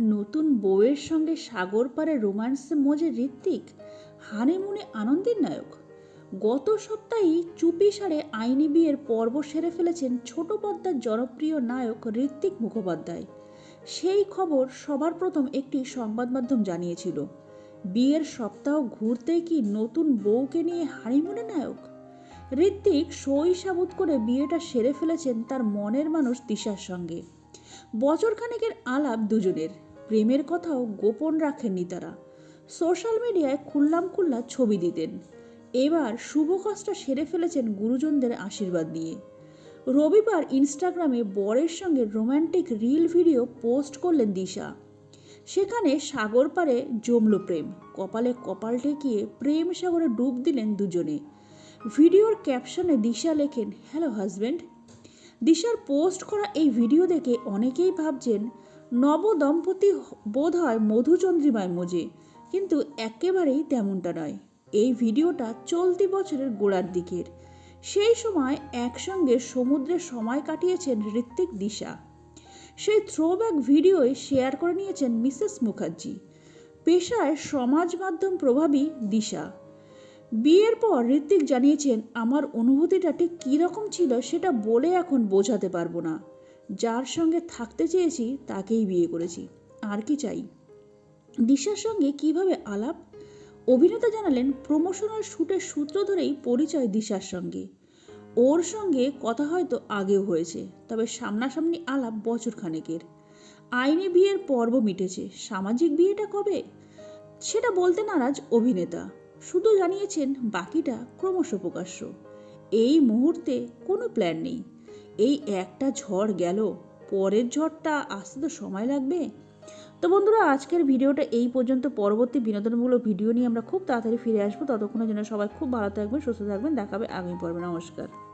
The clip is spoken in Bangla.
নতুন বউয়ের সঙ্গে সাগর পারে রোম্যান্সে মজে ঋত্বিক, হানিমুনে আনন্দের নায়ক। গত সপ্তাহেই চুপি সারে আইনি বিয়ের পর্ব সেরে ফেলেছেন ছোট পর্দার জনপ্রিয় নায়ক ঋত্বিক মুখোপাধ্যায়। সেই খবর সবার প্রথম একটি সংবাদ মাধ্যম জানিয়েছিল। বিয়ের সপ্তাহ ঘুরতেই কি নতুন বউকে নিয়ে হানিমুনে নায়ক? ঋত্বিক সই সাবুত করে বিয়েটা সেরে ফেলেছেন তার মনের মানুষ দিশার সঙ্গে। বছরখানেকের আলাপ দুজনের। প্রেমের কথাও গোপন রাখেননি তারা। সোশ্যাল মিডিয়ায় খুল্লাম খুল্লা ছবি দিতেন। এবার শুভ কাজটা সেরে ফেলেছেন গুরুজনদের আশীর্বাদ নিয়ে। রবিবার ইনস্টাগ্রামে বরের সঙ্গে রোম্যান্টিক রিল ভিডিও পোস্ট করলেন দিশা। সেখানে সাগর পারে জমল প্রেম, কপালে কপাল ঠেকিয়ে প্রেম সাগরে ডুব দিলেন দুজনে। ভিডিওর ক্যাপশনে দিশা লেখেন, হ্যালো হাজব্যান্ড দিশার পোস্ট করা এই ভিডিও দেখে অনেকেই ভাবছেন নবদম্পতি বোধ হয় মধুচন্দ্রিমায় মজে, কিন্তু একেবারেই তেমনটা নয়। এই ভিডিওটা চলতি বছরের গোড়ার দিকের। সেই সময় একসঙ্গে সমুদ্রে সময় কাটিয়েছেন ঋত্বিক দিশা। সেই থ্রোব্যাক ভিডিওয় শেয়ার করে নিয়েছেন মিসেস মুখার্জি। পেশায় সমাজ মাধ্যম প্রভাবী দিশা। বিয়ের পর ঋত্বিক জানিয়েছেন, আমার অনুভূতিটা ঠিক কীরকম ছিল সেটা বলে এখন বোঝাতে পারব না। যার সঙ্গে থাকতে চেয়েছি তাকেই বিয়ে করেছি। আর কি চাই? দিশার সঙ্গে কীভাবে আলাপ? অভিনেতা জানালেন প্রমোশনাল শ্যুটের সূত্র ধরেই পরিচয় দিশার সঙ্গে। ওর সঙ্গে কথা হয়তো আগেও হয়েছে, তবে সামনাসামনি আলাপ বছর খানেকের। আইনি বিয়ের পর্ব মিটেছে, সামাজিক বিয়েটা কবে? সেটা বলতে নারাজ অভিনেতা। শুধু জানিয়েছেন, বাকিটা ক্রমশ প্রকাশ্য। এই মুহূর্তে কোনো প্ল্যান নেই। এই একটা ঝড় গেল, পরের ঝড়টা আসতে তো সময় লাগবে। তো বন্ধুরা, আজকের ভিডিওটা এই পর্যন্ত। পরবর্তী বিনোদনমূলক ভিডিও নিয়ে আমরা খুব তাড়াতাড়ি ফিরে আসব। ততক্ষণের জন্য সবাই খুব ভালো থাকবেন, সুস্থ থাকবেন। দেখাবে আগামী পর্বে। নমস্কার।